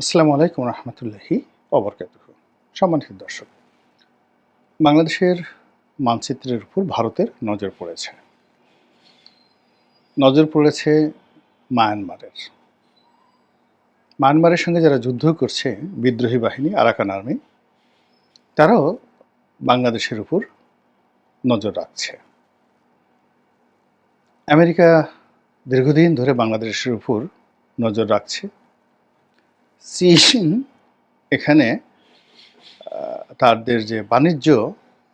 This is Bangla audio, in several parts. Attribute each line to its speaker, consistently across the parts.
Speaker 1: আসসালামু আলাইকুম রহমতুল্লাহি অবরকাত সম্মানিত দর্শক, বাংলাদেশের মানচিত্রের উপর ভারতের নজর পড়েছে। নজর পড়েছে মায়ানমারের। মায়ানমারের সঙ্গে যারা যুদ্ধ করছে, বিদ্রোহী বাহিনী, আরাকান আর্মি, তারাও বাংলাদেশের উপর নজর রাখছে। আমেরিকা দীর্ঘদিন ধরে বাংলাদেশের উপর নজর রাখছে। চীন এখানে তাদের যে বাণিজ্য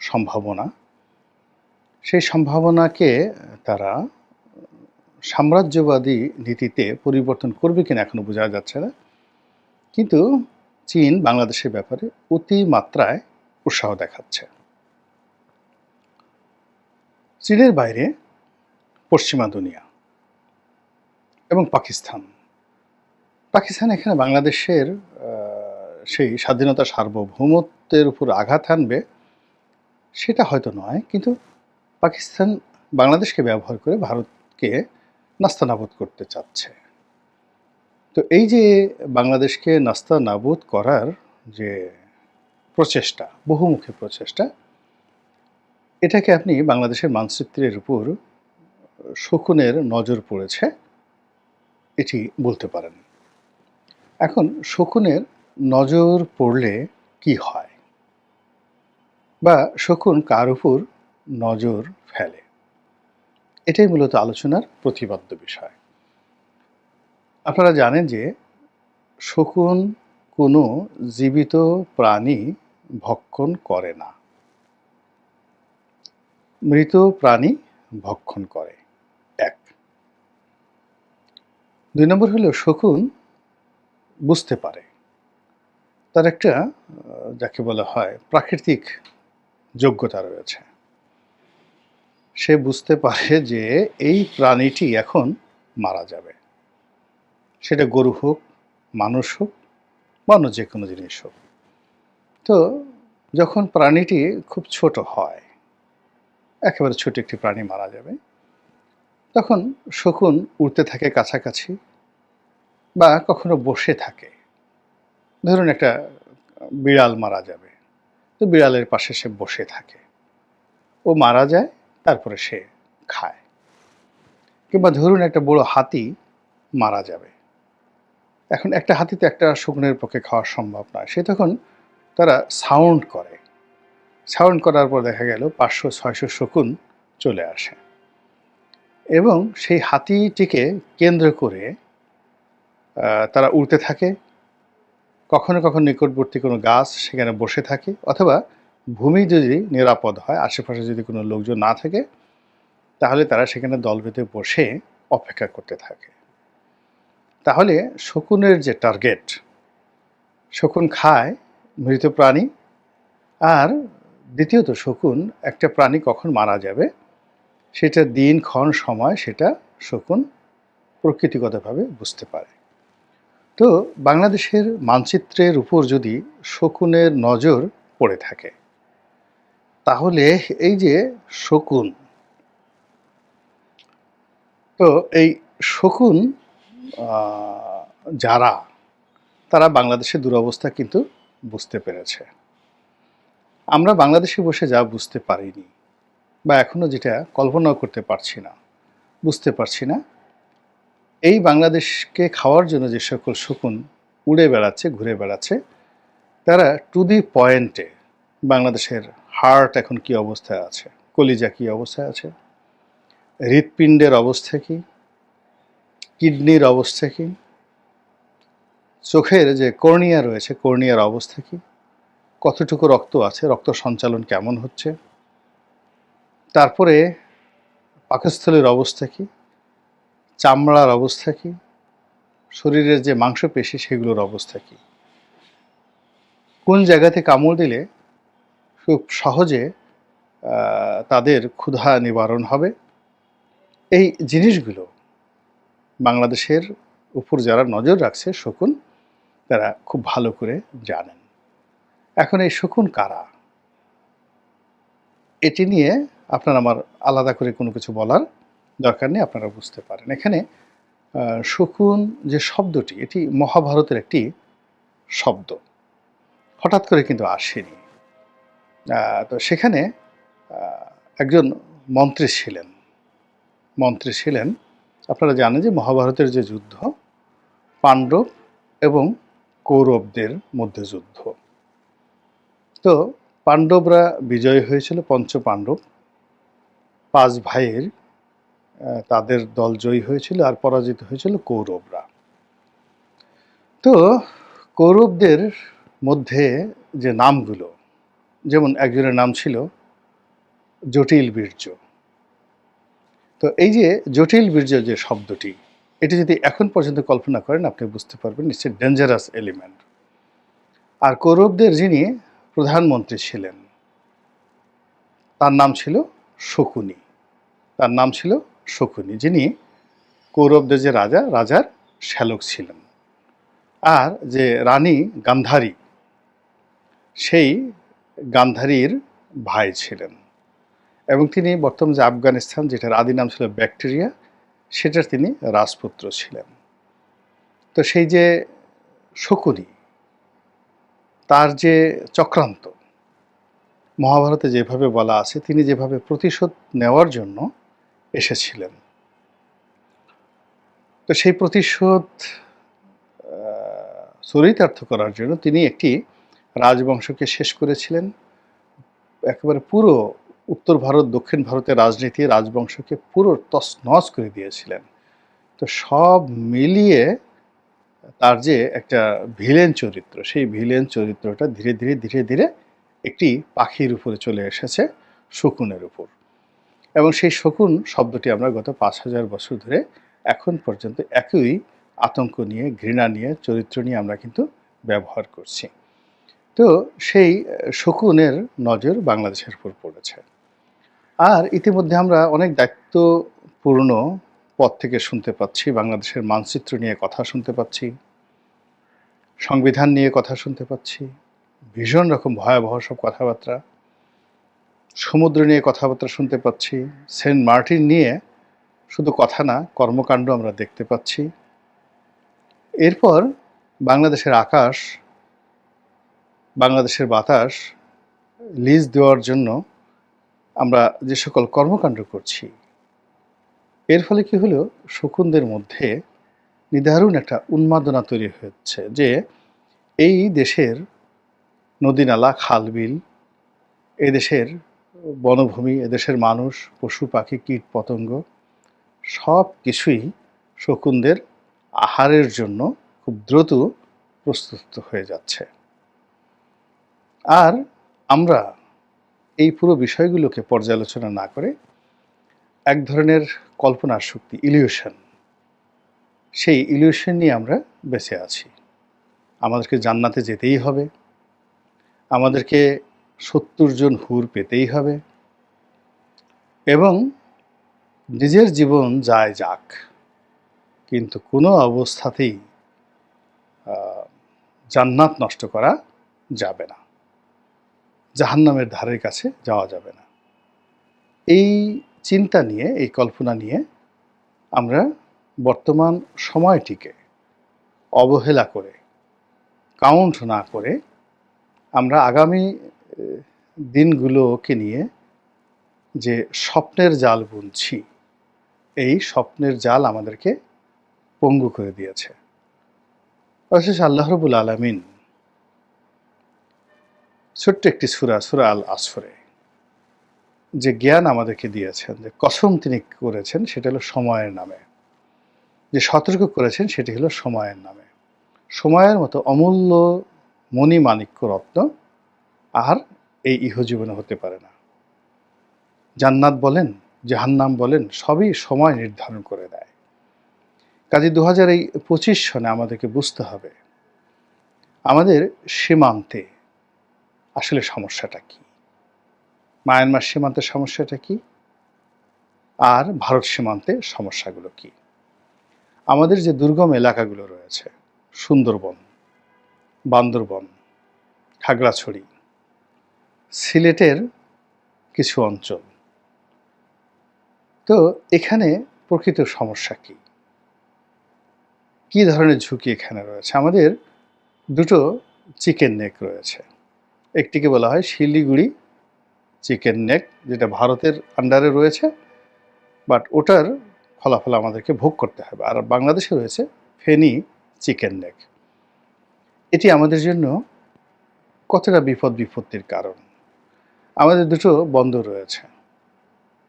Speaker 1: সম্ভাবনা, সেই সম্ভাবনাকে তারা সাম্রাজ্যবাদী নীতিতে পরিবর্তন করবে কিনা এখনও বোঝা যাচ্ছে না। কিন্তু চীন বাংলাদেশের ব্যাপারে অতিমাত্রায় উৎসাহ দেখাচ্ছে। চীনের বাইরে পশ্চিমা দুনিয়া এবং পাকিস্তান। পাকিস্তান এখানে বাংলাদেশের সেই স্বাধীনতা সার্বভৌমত্বের উপর আঘাত আনবে, সেটা হয়তো নয়, কিন্তু পাকিস্তান বাংলাদেশকে ব্যবহার করে ভারতকে নাস্তানাবুদ করতে চাচ্ছে। তো এই যে বাংলাদেশকে নাস্তা নাস্তানাবুদ করার যে প্রচেষ্টা, বহুমুখী প্রচেষ্টা, এটাকে আপনি বাংলাদেশের মানচিত্রের উপর শকুনের নজর পড়েছে, এটি বলতে পারেন। এখন শকুনের নজর পড়লে কি হয়? বা শকুন কার উপর নজর ফেলে? এটাই মূলত আলোচনার প্রতিপাদ্য বিষয়। আপনারা জানেন যে শকুন কোনো জীবিত প্রাণী ভক্ষণ করে না। মৃত প্রাণী ভক্ষণ করে। এক। দুই নম্বর হলো শকুন বুঝতে পারে। তার একটা যাকে বলা হয় প্রাকৃতিক যোগ্যতা রয়েছে। সে বুঝতে পারে যে এই প্রাণীটি এখন মারা যাবে। সেটা গরু হোক, মানুষ হোক বা অন্য যে কোনো জিনিস হোক। তো যখন প্রাণীটি খুব ছোট হয়, একেবারে ছোট একটি প্রাণী মারা যাবে, তখন শকুন উড়তে থাকে কাছাকাছি। বা কখনো বসে থাকে। ধরুন একটা বিড়াল মারা যাবে, তো বিড়ালের পাশে সে বসে থাকে। ও মারা যায়, তারপরে সে খায়। কিংবা ধরুন একটা বড় হাতি মারা যাবে। এখন একটা হাতি তো একটা শকুনের পক্ষে খাওয়া সম্ভব নয়। সে তখন তারা সাউন্ড করে। সাউন্ড করার পর দেখা গেল পাঁচশো, ছয়শো শকুন চলে আসে। এবং সেই হাতিটিকে কেন্দ্র করে তারা উড়তে থাকে। কখনো কখনো নিকটবর্তী কোনো গাছ সেখানে বসে থাকে, অথবা ভূমি যদি নিরাপদ হয়, আশেপাশে যদি কোনো লোকজন না থাকে, তাহলে তারা সেখানে দল বেঁধে বসে অপেক্ষা করতে থাকে। তাহলে শকুনের যে টার্গেট, শকুন খায় মৃত প্রাণী, আর দ্বিতীয়ত শকুন একটা প্রাণী কখন মারা যাবে, সেটা দিন, ক্ষণ, সময় সেটা শকুন প্রকৃতিগতভাবে বুঝতে পারে। তো বাংলাদেশের মানচিত্রের উপর যদি শকুনের নজর পড়ে থাকে, তাহলে এই যে শকুন, তো এই শকুন যারা, তারা বাংলাদেশের দুরবস্থা কিন্তু বুঝতে পেরেছে। আমরা বাংলাদেশে বসে যা বুঝতে পারিনি, বা এখনও যেটা কল্পনাও করতে পারছি না, বুঝতে পারছি না এই বাংলাদেশকে খাওয়ার জন্য যে সকল শকুন উড়ে বেড়াচ্ছে, ঘুরে বেড়াচ্ছে, তারা টু দি পয়েন্টে বাংলাদেশের হার্ট এখন কি অবস্থায় আছে, কলিজা কি অবস্থায় আছে, হৃৎপিণ্ডের অবস্থা কি, কিডনির অবস্থা কি, চোখের যে কর্নিয়া রয়েছে, কর্নিয়ার অবস্থা কি, কতটুকু রক্ত আছে, রক্ত সঞ্চালন কেমন হচ্ছে, তারপরে পাকস্থলীর অবস্থা কি চামড়ার অবস্থা কি? শরীরের যে মাংসপেশি সেগুলোর অবস্থা কি? কোন জায়গাতে কামড় দিলে খুব সহজে তাদের ক্ষুধা নিবারণ হবে? এই জিনিসগুলো বাংলাদেশের উপর যারা নজর রাখছে, শকুন, তারা খুব ভালো করে জানেন। এখন এই শকুন কারা? এটি নিয়ে আপনার আমার আলাদা করে কোনো কিছু বলার দরকার নেই, আপনারা বুঝতে পারেন। এখানে শকুন যে শব্দটি, এটি মহাভারতের একটি শব্দ। হঠাৎ করে কিন্তু আসেনি। তো সেখানে একজন মন্ত্রী ছিলেন। মন্ত্রী ছিলেন, আপনারা জানেন যে মহাভারতের যে যুদ্ধ, পাণ্ডব এবং কৌরবদের মধ্যে যুদ্ধ। তো পাণ্ডবরা বিজয়ী হয়েছিল পঞ্চ পাণ্ডব পাঁচ ভাইয়ের তাদের দল জয়ী হয়েছিল আর পরাজিত হয়েছিল কৌরবরা। তো কৌরবদের মধ্যে যে নামগুলো, যেমন একজনের নাম ছিল জটিল বীর্য। তো এই যে জটিল বীর্য যে শব্দটি, এটি যদি এখন পর্যন্ত কল্পনা করেন, আপনি বুঝতে পারবেন নিশ্চয়ই ডেঞ্জারাস এলিমেন্ট আর কৌরবদের যিনি প্রধানমন্ত্রী ছিলেন, তার নাম ছিল শকুনি। তার নাম ছিল শকুনি, যিনি কৌরবদের যে রাজা, রাজার শ্যালক ছিলেন। আর যে রানী গান্ধারী, সেই গান্ধারীর ভাই ছিলেন। এবং তিনি বর্তমান যে আফগানিস্তান, যেটার আদি নাম ছিল ব্যাকটেরিয়া, সেটার তিনি রাজপুত্র ছিলেন। তো সেই যে শকুনি, তার যে চক্রান্ত, মহাভারতে যেভাবে বলা আছে, তিনি যেভাবে প্রতিশোধ নেওয়ার জন্য এসেছিলেন। তো সেই প্রতিশোধ চরিতার্থ করার জন্য তিনি একটি রাজবংশকে শেষ করেছিলেন। একেবারে পুরো উত্তর ভারত, দক্ষিণ ভারতের রাজনীতি রাজবংশকে পুরো তছনছ করে দিয়েছিলেন। তো সব মিলিয়ে তার যে একটা ভিলেন চরিত্র, সেই ভিলেন চরিত্রটা ধীরে ধীরে ধীরে ধীরে একটি পাখির উপরে চলে এসেছে, শকুনের উপর। এবং সেই শকুন শব্দটি আমরা গত পাঁচ হাজার বছর ধরে এখন পর্যন্ত একই আতঙ্ক নিয়ে, ঘৃণা নিয়ে, চরিত্র নিয়ে আমরা কিন্তু ব্যবহার করছি। তো সেই শকুনের নজর বাংলাদেশের উপর পড়েছে। আর ইতিমধ্যে আমরা অনেক দায়িত্বপূর্ণ পদ থেকে শুনতে পাচ্ছি, বাংলাদেশের মানচিত্র নিয়ে কথা শুনতে পাচ্ছি, সংবিধান নিয়ে কথা শুনতে পাচ্ছি, ভীষণ রকম ভয়াবহ সব কথাবার্তা। সমুদ্র নিয়ে কথাবার্তা শুনতে পাচ্ছি। সেন্ট মার্টিন নিয়ে শুধু কথা না, কর্মকাণ্ড আমরা দেখতে পাচ্ছি। এরপর বাংলাদেশের আকাশ, বাংলাদেশের বাতাস লিজ দেওয়ার জন্য আমরা যে সকল কর্মকাণ্ড করছি, এর ফলে কি হলো? শকুনদের মধ্যে নিদারুণ একটা উন্মাদনা তৈরি হচ্ছে যে এই দেশের নদীনালা খালবিল এদেশের বনভূমি, এদেশের মানুষ, পশু, পাখি, কীট, পতঙ্গ, সব কিছুই শকুনদের আহারের জন্য খুব দ্রুত প্রস্তুত হয়ে যাচ্ছে। আর আমরা এই পুরো বিষয়গুলোকে পর্যালোচনা না করে এক ধরনের কল্পনার শক্তি ইলিউশন সেই ইলিউশন নিয়ে আমরা বেঁচে আছি। আমাদেরকে জান্নাতে যেতেই হবে। আমাদেরকে সত্তর জন হুর পেতেই হবে। এবং নিজের জীবন যায় যাক, কিন্তু কোনো অবস্থাতেই জান্নাত নষ্ট করা যাবে না। জাহান্নামের ধারের কাছে যাওয়া যাবে না। এই চিন্তা নিয়ে, এই কল্পনা নিয়ে আমরা বর্তমান সময়টিকে অবহেলা করে কাউন্ট না করে আমরা আগামী দিনগুলোকে নিয়ে যে স্বপ্নের জাল বুনছি, এই স্বপ্নের জাল আমাদেরকে পঙ্গু করে দিয়েছে। অবশেষ আল্লাহ রবুল আলমিন ছোট্ট একটি সুরা সুরা আল আসরে যে জ্ঞান আমাদেরকে দিয়েছেন, যে কসম তিনি করেছেন, সেটা হলো সময়ের নামে। যে সতর্ক করেছেন, সেটি হলো সময়ের নামে। সময়ের মতো অমূল্য মণিমাণিক্য রত্ন আর এই ইহজীবনে হতে পারে না। জান্নাত বলেন, জাহান্নাম বলেন, সবই সময় নির্ধারণ করে দেয়। কাজে দু হাজার এই পঁচিশ সনে আমাদেরকে বুঝতে হবে, আমাদের সীমান্তে আসলে সমস্যাটা কি? মায়ানমার সীমান্তের সমস্যাটা কি? আর ভারত সীমান্তে সমস্যাগুলো কি? আমাদের যে দুর্গম এলাকাগুলো রয়েছে, সুন্দরবন, বান্দরবন, খাগড়াছড়ি সিলেটের কিছু অঞ্চল। তো এখানে প্রকৃত সমস্যা কি? কি ধরনের ঝুঁকি এখানে রয়েছে? আমাদের দুটো চিকেন নেক রয়েছে। একটিকে বলা হয় শিলিগুড়ি চিকেন নেক, যেটা ভারতের আন্ডারে রয়েছে, বাট ওটার ফলাফল আমাদেরকে ভোগ করতে হবে। আর বাংলাদেশে রয়েছে ফেনি চিকেন নেক। এটি আমাদের জন্য কতটা বিপদ বিপত্তির কারণ? আমাদের দুটো বন্দর রয়েছে।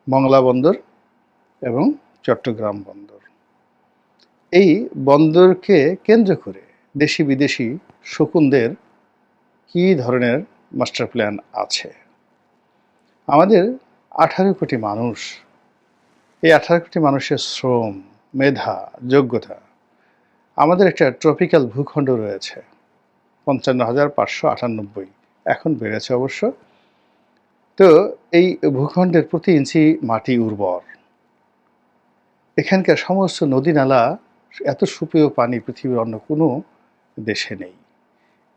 Speaker 1: মংলা বন্দর এবং চট্টগ্রাম বন্দর। এই বন্দরকে কেন্দ্র করে দেশি বিদেশি শকুনদের কী ধরনের মাস্টার প্ল্যান আছে? আমাদের আঠারো কোটি মানুষ, এই আঠারো কোটি মানুষের শ্রম, মেধা, যোগ্যতা, আমাদের একটা ট্রপিক্যাল ভূখণ্ড রয়েছে। পঞ্চান্ন হাজার পাঁচশো আটানব্বই। এখন বেড়েছে অবশ্য তো এই ভূখণ্ডের প্রতি ইঞ্চি মাটি উর্বর। এখানকার সমস্ত নদী নালা এত সুপেয় পানি পৃথিবীর অন্য কোনো দেশে নেই।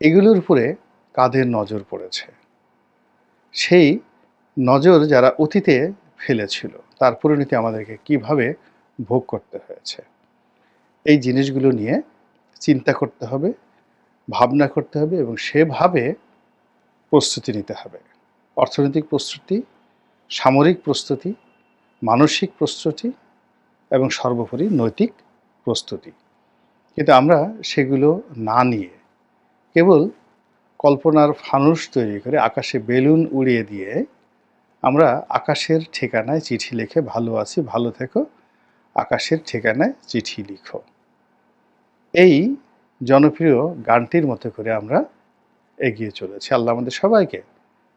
Speaker 1: এগুলোর উপরে কাদের নজর পড়েছে? সেই নজর যারা অতীতে ফেলেছিল, তার পরিণতি আমাদেরকে কীভাবে ভোগ করতে হয়েছে? এই জিনিসগুলো নিয়ে চিন্তা করতে হবে, ভাবনা করতে হবে এবং সেভাবে প্রস্তুতি নিতে হবে। অর্থনৈতিক প্রস্তুতি, সামরিক প্রস্তুতি, মানসিক প্রস্তুতি এবং সর্বোপরি নৈতিক প্রস্তুতি। কিন্তু আমরা সেগুলো না নিয়ে কেবল কল্পনার ফানুস তৈরি করে আকাশে বেলুন উড়িয়ে দিয়ে আমরা আকাশের ঠিকানায় চিঠি লিখে ভালো আছি, ভালো থেকো, আকাশের ঠিকানায় চিঠি লিখো। এই জনপ্রিয় গানটির মতো করে আমরা এগিয়ে চলেছি। আল্লাহ আমাদের সবাইকে